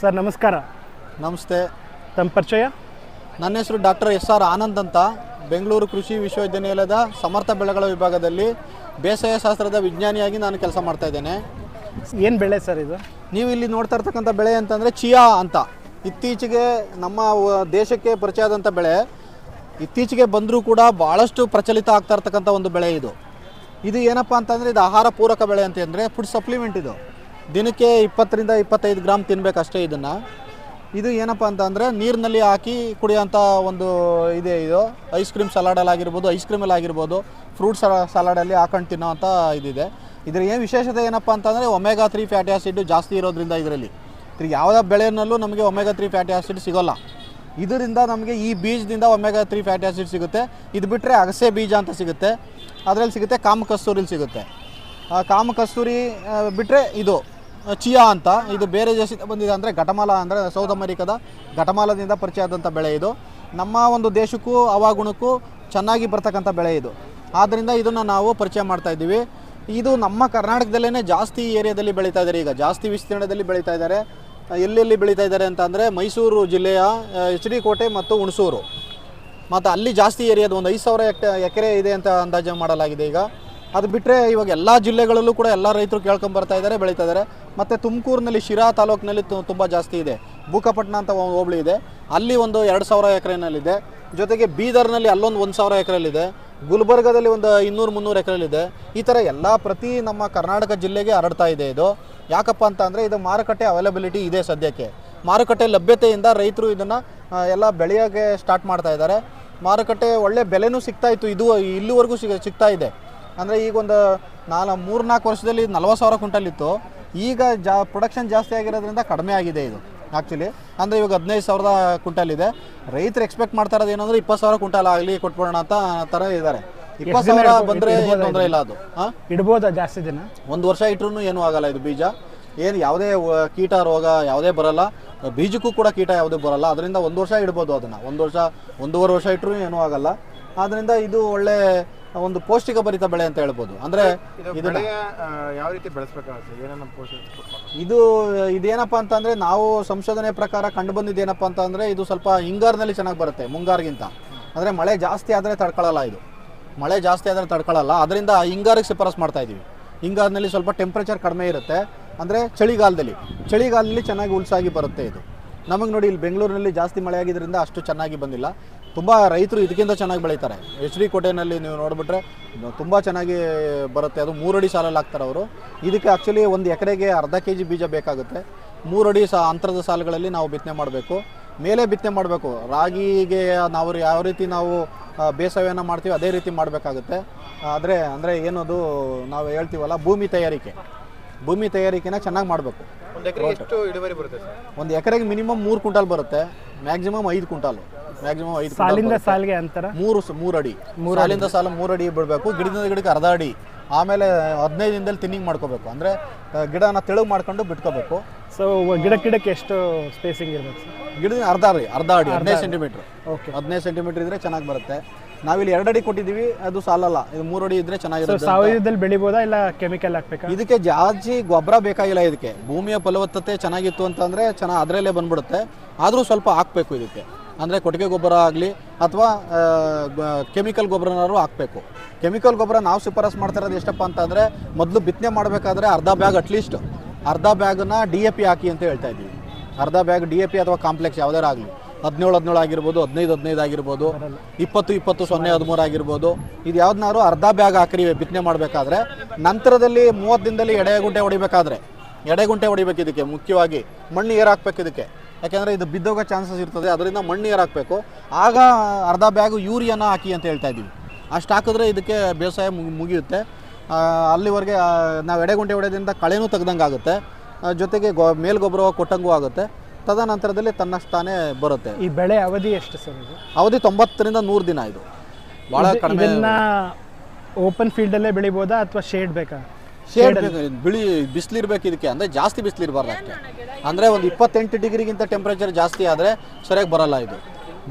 Sir ನಮಸ್ಕಾರ. ನಮಸ್ತೆ. ತಮ್ಮ ಪರಿಚಯ? ನನ್ನ ಹೆಸರು ಡಾಕ್ಟರ್ ಎಸ್ ಆರ್ ಆನಂದ್ ಅಂತ. ಬೆಂಗಳೂರು ಕೃಷಿ ವಿಶ್ವವಿದ್ಯಾನಿಲಯದ ಸಮರ್ಥ ಬೆಳೆಗಳ ವಿಭಾಗದಲ್ಲಿ ಬೇಸಾಯ ಶಾಸ್ತ್ರದ ವಿಜ್ಞಾನಿಯಾಗಿ ನಾನು ಕೆಲಸ ಮಾಡ್ತಾ ಇದ್ದೇನೆ. ಏನು ಬೆಳೆ ಸರ್ ಇದು? ನೀವು ಇಲ್ಲಿ ನೋಡ್ತಾ ಇರ್ತಕ್ಕಂಥ ಬೆಳೆ ಅಂತಂದರೆ ಚಿಯಾ ಅಂತ. ಇತ್ತೀಚೆಗೆ ನಮ್ಮ ದೇಶಕ್ಕೆ ಪರಿಚಯ ಆದಂಥ ಬೆಳೆ. ಇತ್ತೀಚೆಗೆ ಬಂದರೂ ಕೂಡ ಭಾಳಷ್ಟು ಪ್ರಚಲಿತ ಆಗ್ತಾ ಇರ್ತಕ್ಕಂಥ ಒಂದು ಬೆಳೆ ಇದು. ಇದು ಏನಪ್ಪ ಅಂತಂದರೆ ಇದು ಆಹಾರ ಪೂರಕ ಬೆಳೆ ಅಂತಂದರೆ ಫುಡ್ ಸಪ್ಲಿಮೆಂಟ್ ಇದು. ದಿನಕ್ಕೆ ಇಪ್ಪತ್ತರಿಂದ ಇಪ್ಪತ್ತೈದು ಗ್ರಾಮ್ ತಿನ್ನಬೇಕಷ್ಟೇ ಇದನ್ನು. ಇದು ಏನಪ್ಪ ಅಂತ ಅಂದರೆ ನೀರಿನಲ್ಲಿ ಹಾಕಿ ಕುಡಿಯೋಂಥ ಒಂದು ಇದೆ ಇದು. ಐಸ್ ಕ್ರೀಮ್ ಸಲಾಡಲ್ಲಿ ಆಗಿರ್ಬೋದು ಐಸ್ ಕ್ರೀಮಲ್ಲಿ ಆಗಿರ್ಬೋದು ಫ್ರೂಟ್ ಸಲಾಡಲ್ಲಿ ಹಾಕೊಂಡು ತಿನ್ನೋವಂಥ ಇದಿದೆ. ಇದ್ರ ಏನು ವಿಶೇಷತೆ ಏನಪ್ಪ ಅಂತಂದರೆ ಒಮೆಗಾ ತ್ರೀ ಫ್ಯಾಟಿ ಆಸಿಡ್ ಜಾಸ್ತಿ ಇರೋದ್ರಿಂದ ಇದರಲ್ಲಿ. ಇದ್ರ ಯಾವುದೇ ಬೆಳೆನಲ್ಲೂ ನಮಗೆ ಒಮೆಗಾ ತ್ರೀ ಫ್ಯಾಟಿ ಆಸಿಡ್ ಸಿಗೋಲ್ಲ. ಇದರಿಂದ ನಮಗೆ ಈ ಬೀಜದಿಂದ ಒಮೆಗಾ ತ್ರೀ ಫ್ಯಾಟಿ ಆಸಿಡ್ ಸಿಗುತ್ತೆ. ಇದು ಬಿಟ್ಟರೆ ಅಗಸೆ ಬೀಜ ಅಂತ ಸಿಗುತ್ತೆ. ಅದರಲ್ಲಿ ಸಿಗುತ್ತೆ ಕಾಮ ಕಸ್ತೂರಿಲಿ ಸಿಗುತ್ತೆ ಕಾಮ ಕಸ್ತೂರಿ ಬಿಟ್ಟರೆ ಇದು. ಚಿಯಾ ಅಂತ. ಇದು ಬೇರೆ ದೇಶದಿಂದ ಬಂದಿದೆ ಅಂದರೆ ಘಟಮಾಲ ಅಂದರೆ ಸೌತ್ ಅಮೆರಿಕದ ಘಟಮಾಲದಿಂದ ಪರಿಚಯ ಆದಂಥ ಬೆಳೆ ಇದು. ನಮ್ಮ ಒಂದು ದೇಶಕ್ಕೂ ಹವಾಗುಣಕ್ಕೂ ಚೆನ್ನಾಗಿ ಬರ್ತಕ್ಕಂಥ ಬೆಳೆ ಇದು. ಆದ್ದರಿಂದ ಇದನ್ನು ನಾವು ಪರಿಚಯ ಮಾಡ್ತಾ ಇದ್ದೀವಿ. ಇದು ನಮ್ಮ ಕರ್ನಾಟಕದಲ್ಲೇ ಜಾಸ್ತಿ ಏರಿಯಾದಲ್ಲಿ ಬೆಳೀತಾ ಇದ್ದಾರೆ ಈಗ. ಜಾಸ್ತಿ ವಿಸ್ತೀರ್ಣದಲ್ಲಿ ಬೆಳೀತಾ ಇದ್ದಾರೆ ಎಲ್ಲೆಲ್ಲಿ ಬೆಳೀತಾ ಇದ್ದಾರೆ ಅಂತ ಅಂದರೆ ಮೈಸೂರು ಜಿಲ್ಲೆಯ ಎಚ್ ಡಿ ಕೋಟೆ ಮತ್ತು ಹುಣಸೂರು. ಮತ್ತು ಅಲ್ಲಿ ಜಾಸ್ತಿ ಏರಿಯಾದ ಒಂದು ಐದು ಸಾವಿರ ಎಕರೆ ಇದೆ ಅಂತ ಅಂದಾಜು ಮಾಡಲಾಗಿದೆ ಈಗ. ಅದು ಬಿಟ್ಟರೆ ಇವಾಗ ಎಲ್ಲ ಜಿಲ್ಲೆಗಳಲ್ಲೂ ಕೂಡ ಎಲ್ಲ ರೈತರು ಕೇಳ್ಕೊಂಡ್ ಬರ್ತಾ ಇದ್ದಾರೆ, ಬೆಳೀತಾ ಇದ್ದಾರೆ. ಮತ್ತು ತುಮಕೂರಿನಲ್ಲಿ ಶಿರಾ ತಾಲೂಕಿನಲ್ಲಿ ತುಂಬ ಜಾಸ್ತಿ ಇದೆ. ಭೂಕಪಟ್ಟಣ ಅಂತ ಒಂದು ಹೋಬಳಿ ಇದೆ. ಅಲ್ಲಿ ಒಂದು ಎರಡು ಸಾವಿರ ಎಕರೆನಲ್ಲಿದೆ. ಜೊತೆಗೆ ಬೀದರ್ನಲ್ಲಿ ಅಲ್ಲೊಂದು ಒಂದು ಸಾವಿರ ಎಕರೆಯಲ್ಲಿದೆ. ಗುಲ್ಬರ್ಗದಲ್ಲಿ ಒಂದು ಇನ್ನೂರು ಮುನ್ನೂರು ಎಕರೆಯಲ್ಲಿದೆ. ಈ ಥರ ಎಲ್ಲ ಪ್ರತಿ ನಮ್ಮ ಕರ್ನಾಟಕ ಜಿಲ್ಲೆಗೆ ಹರಡ್ತಾ ಇದೆ ಇದು. ಯಾಕಪ್ಪ ಅಂತ ಅಂದರೆ ಇದು ಮಾರುಕಟ್ಟೆ ಅವೈಲಬಿಲಿಟಿ ಇದೆ ಸದ್ಯಕ್ಕೆ. ಮಾರುಕಟ್ಟೆ ಲಭ್ಯತೆಯಿಂದ ರೈತರು ಇದನ್ನು ಎಲ್ಲ ಬೆಳೆಯೋಕ್ಕೆ ಸ್ಟಾರ್ಟ್ ಮಾಡ್ತಾ ಇದ್ದಾರೆ. ಮಾರುಕಟ್ಟೆ ಒಳ್ಳೆ ಬೆಲೆನೂ ಸಿಗ್ತಾ ಇತ್ತು, ಇದು ಇಲ್ಲಿವರೆಗೂ ಸಿಗ ಸಿಗ್ತಾ ಇದೆ. ಅಂದರೆ ಈಗ ಒಂದು ನಾಲ್ ಮೂರ್ನಾಲ್ಕು ವರ್ಷದಲ್ಲಿ ನಲ್ವತ್ತು ಸಾವಿರ ಕ್ವಿಂಟಲ್ ಇತ್ತು. ಈಗ ಜಾ ಪ್ರೊಡಕ್ಷನ್ ಜಾಸ್ತಿ ಆಗಿರೋದ್ರಿಂದ ಕಡಿಮೆ ಆಗಿದೆ ಇದು ಆ್ಯಕ್ಚುಲಿ ಅಂದರೆ ಇವಾಗ ಹದಿನೈದು ಸಾವಿರದ ಕ್ವಿಂಟಲ್ ಇದೆ. ರೈತರು ಎಕ್ಸ್ಪೆಕ್ಟ್ ಮಾಡ್ತಾ ಇರೋದು ಏನಂದ್ರೆ ಇಪ್ಪತ್ತು ಸಾವಿರ ಕ್ವಿಂಟಲ್ ಆಗಲಿ ಕೊಟ್ಬಿಡೋಣ ಅಂತ ಥರ ಇದ್ದಾರೆ. ಇಪ್ಪತ್ತು ಸಾವಿರ ಬಂದರೆ ಏನು ತೊಂದರೆ ಇಲ್ಲ ಅದು? ಹಾಂ? ಇಡ್ಬೋದಾ ಜಾಸ್ತಿ ದಿನ? ಒಂದು ವರ್ಷ ಇಟ್ರೂ ಏನೂ ಆಗಲ್ಲ ಇದು ಬೀಜ. ಏನು ಯಾವುದೇ ಕೀಟ ರೋಗ ಯಾವುದೇ ಬರಲ್ಲ. ಬೀಜಕ್ಕೂ ಕೂಡ ಕೀಟ ಯಾವುದೇ ಬರಲ್ಲ. ಅದರಿಂದ ಒಂದು ವರ್ಷ ಇಡ್ಬೋದು ಅದನ್ನು. ಒಂದು ವರ್ಷ ಒಂದೂವರೆ ವರ್ಷ ಇಟ್ಟರು ಏನೂ ಆಗಲ್ಲ. ಆದ್ದರಿಂದ ಇದು ಒಳ್ಳೆ ಒಂದು ಪೌಷ್ಟಿಕ ಭರಿತ ಬೆಳೆ ಅಂತ ಹೇಳ್ಬೋದು. ಅಂದ್ರೆ ಇದು ಯಾವ ರೀತಿ ಬೆಳೆಸ್ಬೇಕಾಗುತ್ತೆ? ಇದು ಇದೇನಪ್ಪ ಅಂತಂದ್ರೆ ನಾವು ಸಂಶೋಧನೆ ಪ್ರಕಾರ ಕಂಡು ಬಂದಿದ್ದು ಏನಪ್ಪ ಅಂತಂದರೆ ಇದು ಸ್ವಲ್ಪ ಹಿಂಗಾರಿನಲ್ಲಿ ಚೆನ್ನಾಗಿ ಬರುತ್ತೆ ಮುಂಗಾರಿಗಿಂತ. ಅಂದ್ರೆ ಮಳೆ ಜಾಸ್ತಿ ಆದ್ರೆ ತಡ್ಕೊಳ್ಳಲ್ಲ ಇದು. ಮಳೆ ಜಾಸ್ತಿ ಆದ್ರೆ ತಡ್ಕೊಳ್ಳಲ್ಲ ಅದರಿಂದ ಹಿಂಗಾರಿಗೆ ಶಿಫಾರಸ್ ಮಾಡ್ತಾ ಇದೀವಿ. ಹಿಂಗಾರಿನಲ್ಲಿ ಸ್ವಲ್ಪ ಟೆಂಪ್ರೇಚರ್ ಕಡಿಮೆ ಇರುತ್ತೆ. ಅಂದ್ರೆ ಚಳಿಗಾಲದಲ್ಲಿ ಚಳಿಗಾಲದಲ್ಲಿ ಚೆನ್ನಾಗಿ ಉಲ್ಸಾಗಿ ಬರುತ್ತೆ ಇದು. ನಮಗೆ ನೋಡಿ ಇಲ್ಲಿ ಬೆಂಗಳೂರಿನಲ್ಲಿ ಜಾಸ್ತಿ ಮಳೆ ಆಗಿದ್ದರಿಂದ ಅಷ್ಟು ಚೆನ್ನಾಗಿ ಬಂದಿಲ್ಲ. ತುಂಬ ರೈತರು ಇದಕ್ಕಿಂತ ಚೆನ್ನಾಗಿ ಬೆಳೀತಾರೆ. ಎಚ್ ಡಿ ಕೋಟೆನಲ್ಲಿ ನೀವು ನೋಡಿಬಿಟ್ರೆ ತುಂಬ ಚೆನ್ನಾಗಿ ಬರುತ್ತೆ. ಅದು ಮೂರಡಿ ಸಾಲಲ್ಲಿ ಹಾಕ್ತಾರೆ ಅವರು. ಇದಕ್ಕೆ ಆ್ಯಕ್ಚುಲಿ ಒಂದು ಎಕರೆಗೆ ಅರ್ಧ ಕೆ ಜಿ ಬೀಜ ಬೇಕಾಗುತ್ತೆ. ಮೂರಡಿ ಸಾ ಅಂತರದ ಸಾಲುಗಳಲ್ಲಿ ನಾವು ಬಿತ್ತನೆ ಮಾಡಬೇಕು. ಮೇಲೆ ಬಿತ್ತನೆ ಮಾಡಬೇಕು. ರಾಗಿಗೆ ನಾವು ಯಾವ ರೀತಿ ನಾವು ಬೇಸಾಯವನ್ನು ಮಾಡ್ತೀವಿ ಅದೇ ರೀತಿ ಮಾಡಬೇಕಾಗುತ್ತೆ. ಆದರೆ ಅಂದರೆ ಏನದು ನಾವು ಹೇಳ್ತೀವಲ್ಲ ಭೂಮಿ ತಯಾರಿಕೆ. ಭೂಮಿ ತಯಾರಿಕೆನ ಚೆನ್ನಾಗಿ ಮಾಡಬೇಕು. ಒಂದು ಎಕರೆಗೆ ಮಿನಿಮಮ್ ಮೂರು ಕ್ವಿಂಟಾಲ್ ಬರುತ್ತೆ. ಮ್ಯಾಕ್ಸಿಮಮ್ ಐದು ಕ್ವಿಂಟಾಲು. ಮ್ಯಾಕ್ಸಿಮಮ್ ಐದು ಸಾಲಿಂದ ಸಾಲಿಗೆ ಅಂತರ? ಮೂರು ಮೂರು ಅಡಿ ಸಾಲಿಂದ ಸಾಲ ಮೂರು ಅಡಿ ಬಿಡಬೇಕು ಗಿಡದಿಂದ ಗಿಡಕ್ಕೆ ಅರ್ಧ ಅಡಿ. ಆಮೇಲೆ ಹದಿನೈದು ದಿನದಲ್ಲಿ ತಿನ್ನಿಂಗ್ ಮಾಡ್ಕೋಬೇಕು. ಅಂದರೆ ಗಿಡನ ತೆಳುವು ಮಾಡ್ಕೊಂಡು ಬಿಟ್ಕೋಬೇಕು. ಸೊ ಗಿಡ ಗಿಡಕ್ಕೆ ಎಷ್ಟು ಸ್ಪೇಸಿಂಗ್ ಇರಬೇಕು ಗಿಡದಿಂದ ಗಿಡದ ಅರ್ಧ ಅಡಿ ಅರ್ಧ ಅಡಿ ಹದಿನೈದು ಸೆಂಟಿಮೀಟ್ರ್ ಓಕೆ ಹದಿನೈದು ಸೆಂಟಿಮೀಟ್ರ್ ಇದ್ರೆ ಚೆನ್ನಾಗಿ ಬರುತ್ತೆ. ನಾವಿಲ್ಲಿ ಎರಡು ಅಡಿ ಕೊಟ್ಟಿದ್ದೀವಿ ಅದು ಸಾಲಲ್ಲ. ಇದು ಮೂರು ಅಡಿ ಇದ್ರೆ ಚೆನ್ನಾಗಿರುತ್ತೆ. ಸಾವಯವದಲ್ಲಿ ಬೆಳಿಬೋದಾ ಇಲ್ಲ ಕೆಮಿಕಲ್ ಹಾಕ್ಬೇಕಾ? ಇದಕ್ಕೆ ಜಾಸ್ತಿ ಗೊಬ್ಬರ ಬೇಕಾಗಿಲ್ಲ ಇದಕ್ಕೆ. ಭೂಮಿಯ ಫಲವತ್ತತೆ ಚೆನ್ನಾಗಿತ್ತು ಅಂತಂದರೆ ಚೆನ್ನಾಗಿ ಅದರಲ್ಲೇ ಬಂದ್ಬಿಡುತ್ತೆ. ಆದರೂ ಸ್ವಲ್ಪ ಹಾಕಬೇಕು ಇದಕ್ಕೆ. ಅಂದರೆ ಕೊಟ್ಟಿಗೆ ಗೊಬ್ಬರ ಆಗಲಿ ಅಥವಾ ಕೆಮಿಕಲ್ ಗೊಬ್ಬರನಾದ್ರು ಹಾಕಬೇಕು. ಕೆಮಿಕಲ್ ಗೊಬ್ಬರ ನಾವು ಶಿಫಾರಸ್ ಮಾಡ್ತಾ ಇರೋದು ಎಷ್ಟಪ್ಪ ಅಂತಂದರೆ ಮೊದಲು ಬಿತ್ತನೆ ಮಾಡಬೇಕಾದ್ರೆ ಅರ್ಧ ಬ್ಯಾಗ್ ಅಟ್ಲೀಸ್ಟ್ ಅರ್ಧ ಬ್ಯಾಗನ್ನ ಡಿ ಎ ಪಿ ಹಾಕಿ ಅಂತ ಹೇಳ್ತಾ ಇದ್ದೀವಿ. ಅರ್ಧ ಬ್ಯಾಗ್ ಡಿ ಎ ಪಿ ಅಥವಾ ಕಾಂಪ್ಲೆಕ್ಸ್ ಯಾವುದಾರು ಆಗಲಿ. ಹದಿನೇಳು ಹದಿನೇಳು ಆಗಿರ್ಬೋದು, ಹದಿನೈದು ಹದಿನೈದು ಆಗಿರ್ಬೋದು, ಇಪ್ಪತ್ತು ಇಪ್ಪತ್ತು ಸೊನ್ನೆ ಹದಿಮೂರು ಆಗಿರ್ಬೋದು, ಇದು ಯಾವ್ದನ್ನಾರು ಅರ್ಧ ಬ್ಯಾಗ್ ಹಾಕ್ರಿ, ಬಿತ್ತನೆ ಮಾಡಬೇಕಾದ್ರೆ, ನಂತರದಲ್ಲಿ ಮೂವತ್ತು ದಿನದಲ್ಲಿ ಎಡೆಗುಂಟೆ ಹೊಡಿಬೇಕಾದ್ರೆ ಎಡೆಗುಂಟೆ ಹೊಡಿಬೇಕು ಇದಕ್ಕೆ ಮುಖ್ಯವಾಗಿ ಮಣ್ಣು ಏರ್ ಹಾಕ್ಬೇಕು ಇದಕ್ಕೆ. ಯಾಕೆಂದರೆ ಇದು ಬಿದ್ದೋಗೋ ಚಾನ್ಸಸ್ ಇರ್ತದೆ ಅದರಿಂದ ಮಣ್ಣು ಏರ್ ಹಾಕಬೇಕು ಆಗ ಅರ್ಧ ಬ್ಯಾಗು ಯೂರಿಯಾನ ಹಾಕಿ ಅಂತ ಹೇಳ್ತಾ ಇದ್ದೀವಿ. ಅಷ್ಟು ಹಾಕಿದ್ರೆ ಇದಕ್ಕೆ ಬೇಸಾಯ ಮುಗಿ- ಮುಗಿಯುತ್ತೆ. ಅಲ್ಲಿವರೆಗೆ ನಾವು ಎಡೆಗುಂಟೆ ಹೊಡೆಯೋದ್ರಿಂದ ಕಳೆನೂ ತೆಗ್ದಂಗೆ ಆಗುತ್ತೆ. ಜೊತೆಗೆ ಗೊ ಮೇಲ್ಗೊಬ್ಬರ ಕೊಟ್ಟಂಗೂ ಆಗುತ್ತೆ. ತದನಂತರದಲ್ಲಿ ತನ್ನಷ್ಟು ತಾನೇ ಬರುತ್ತೆ. ಈ ಬೆಳೆ ಅವಧಿ ಎಷ್ಟು ಸರ್ ಇದು? ಅವಧಿ ತೊಂಬತ್ತರಿಂದ ನೂರು ದಿನ ಇದು. ಭಾಳ ಕಡಿಮೆ ಓಪನ್ ಫೀಲ್ಡಲ್ಲೇ ಬೆಳಿಬೋದಾ ಅಥವಾ ಶೇಡ್ ಬೇಕಾ? ಶೇಡ್ ಬಿಳಿ ಬಿಸಿಲಿರ್ಬೇಕು ಇದಕ್ಕೆ ಅಂದರೆ ಜಾಸ್ತಿ ಬಿಸಿಲಿರಬಾರ್ದು ಅಷ್ಟೇ. ಅಂದರೆ ಒಂದು ಇಪ್ಪತ್ತೆಂಟು ಡಿಗ್ರಿಗಿಂತ ಟೆಂಪ್ರೇಚರ್ ಜಾಸ್ತಿ ಆದರೆ ಸರಿಯಾಗಿ ಬರಲ್ಲ ಇದು.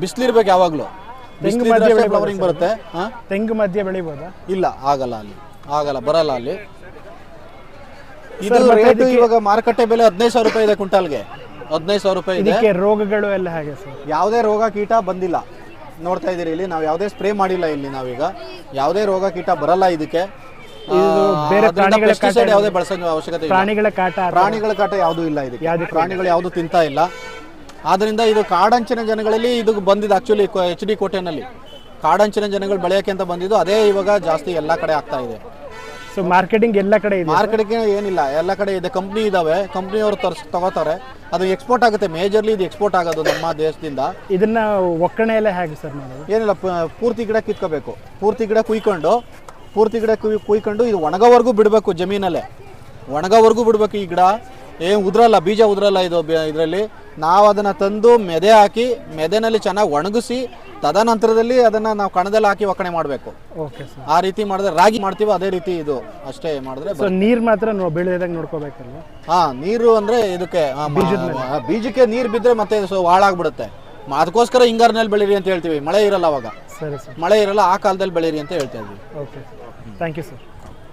ಬಿಸಿಲಿರ್ಬೇಕು ಯಾವಾಗಲೂ. ಮಧ್ಯೆ ಬೆಳಿಬೋದಾ ಫ್ಲವರಿಂಗ್ ಬರುತ್ತೆ. ಹಾಂ ತೆಂಗು ಮಧ್ಯೆ ಬೆಳಿಬೋದಾ? ಇಲ್ಲ ಆಗಲ್ಲ ಅಲ್ಲಿ. ಆಗಲ್ಲ ಬರಲ್ಲ ಅಲ್ಲಿ. ಇದು ರೇಟ್ ಇವಾಗ ಮಾರುಕಟ್ಟೆ ಬೆಲೆ ಹದಿನೈದು ಸಾವಿರ ರೂಪಾಯಿ ಇದೆ ಕುಂಟಾಲ್ಗೆ ಹದಿನೈದು ಸಾವಿರ ರೂಪಾಯಿ ಇದೆ. ರೋಗಗಳು ಎಲ್ಲ ಹಾಗೆ ಸರ್? ಯಾವುದೇ ರೋಗ ಕೀಟ ಬಂದಿಲ್ಲ. ನೋಡ್ತಾ ಇದ್ದೀರಿ ಇಲ್ಲಿ ನಾವು ಯಾವುದೇ ಸ್ಪ್ರೇ ಮಾಡಿಲ್ಲ ಇಲ್ಲಿ ನಾವೀಗ. ಯಾವುದೇ ರೋಗ ಕೀಟ ಬರಲ್ಲ ಇದಕ್ಕೆ. ಇದು ಬೇರೆ ಪ್ರಾಣಿಗಳ ಪೆಸ್ಟಿಸೈಡ್ ಯಾವುದೇ ಬಳಸೋ ಅವಶ್ಯಕತೆ ಇಲ್ಲ. ಪ್ರಾಣಿಗಳ ಕಾಟ ಅಥವಾ- ಪ್ರಾಣಿಗಳ ಕಾಟ ಯಾವುದೂ ಇಲ್ಲ ಇದಕ್ಕೆ. ಪ್ರಾಣಿಗಳು ಯಾವುದು ತಿಂತಾ ಇಲ್ಲ. ಆದ್ರಿಂದ ಇದು ಕಾಡಂಚಿನ ಜನಗಳಲ್ಲಿ ಇದು ಬಂದಿದ್ದು ಆಕ್ಚುಲಿ ಎಚ್ ಡಿ ಕೋಟೆನಲ್ಲಿ ಕಾಡಂಚಿನ ಜನಗಳು ಬೆಳೆಯೋಕೆ ಅಂತ ಬಂದಿದ್ದು ಅದೇ ಇವಾಗ ಜಾಸ್ತಿ ಎಲ್ಲ ಕಡೆ ಆಗ್ತಾ ಇದೆ. ಸೊ ಮಾರ್ಕೆಟಿಂಗ್ ಎಲ್ಲ ಕಡೆ ಇದೆ ಮಾರ್ಕೆಟ್ಗೆ ಏನಿಲ್ಲ. ಎಲ್ಲ ಕಡೆ ಇದೆ. ಕಂಪ್ನಿ ಇದಾವೆ. ಕಂಪ್ನಿಯವರು ತರ್ಸ್ ತಗೋತಾರೆ. ಅದು ಎಕ್ಸ್ಪೋರ್ಟ್ ಆಗುತ್ತೆ. ಮೇಜರ್ಲಿ ಇದು ಎಕ್ಸ್ಪೋರ್ಟ್ ಆಗೋದು ನಮ್ಮ ದೇಶದಿಂದ. ಇದನ್ನ ಒಕ್ಕಣೆ ಎಲ್ಲ ಹೇಗೆ ಸರ್ ಮಾಡೋದು? ಏನಿಲ್ಲ ಪ- ಪೂರ್ತಿ ಗಿಡ ಕಿತ್ಕೋಬೇಕು. ಪೂರ್ತಿ ಗಿಡ ಕುಯ್ಕೊಂಡು ಪೂರ್ತಿ ಗಿಡ ಕುಯ್ ಕುಯ್ಕೊಂಡು ಇದು ಒಣಗೋವರೆಗೂ ಬಿಡಬೇಕು ಜಮೀನಲ್ಲೇ. ಒಣಗೋವರೆಗೂ ಬಿಡಬೇಕು ಈ ಗಿಡ. ಏನು ಉದ್ರಲ್ಲ ಬೀಜ ಉದ್ರಲ್ಲ ಇದು ಇದರಲ್ಲಿ. ನಾವು ಅದನ್ನು ತಂದು ಮೆದೆ ಹಾಕಿ ಮೆದೆನಲ್ಲಿ ಚೆನ್ನಾಗಿ ಒಣಗಿಸಿ ತದನಂತರದಲ್ಲಿ ಅದನ್ನು ನಾವು ಕಣದಲ್ಲಿ ಹಾಕಿ ಒಕ್ಕಣೆ ಮಾಡಬೇಕು. Okay sir. ಆ ರೀತಿ ಮಾಡಿದ್ರೆ ರಾಗಿ ಮಾಡ್ತೀವಿ ಅದೇ ರೀತಿ ಇದು. ಅಷ್ಟೇ ಮಾಡಿದ್ರೆ ನೀರು ಮಾತ್ರ ನೋ ಬೆಳೆದಾಗ ನೋಡ್ಕೋಬೇಕಲ್ವ? ಹಾ ನೀರು ಅಂದರೆ ಇದಕ್ಕೆ ಬೀಜಕ್ಕೆ ನೀರು ಬಿದ್ದರೆ ಮತ್ತೆ ಸೊ ಹಾಳಾಗ್ಬಿಡುತ್ತೆ. ಅದಕ್ಕೋಸ್ಕರ ಹಿಂಗಾರಿನಲ್ಲಿ ಬೆಳೀರಿ ಅಂತ ಹೇಳ್ತೀವಿ. ಮಳೆ ಇರಲ್ಲ ಅವಾಗ. ಸರಿ ಸರ್. ಮಳೆ ಇರಲ್ಲ ಆ ಕಾಲದಲ್ಲಿ ಬೆಳೀರಿ ಅಂತ ಹೇಳ್ತಾ ಇದ್ವಿ. Okay thank you sir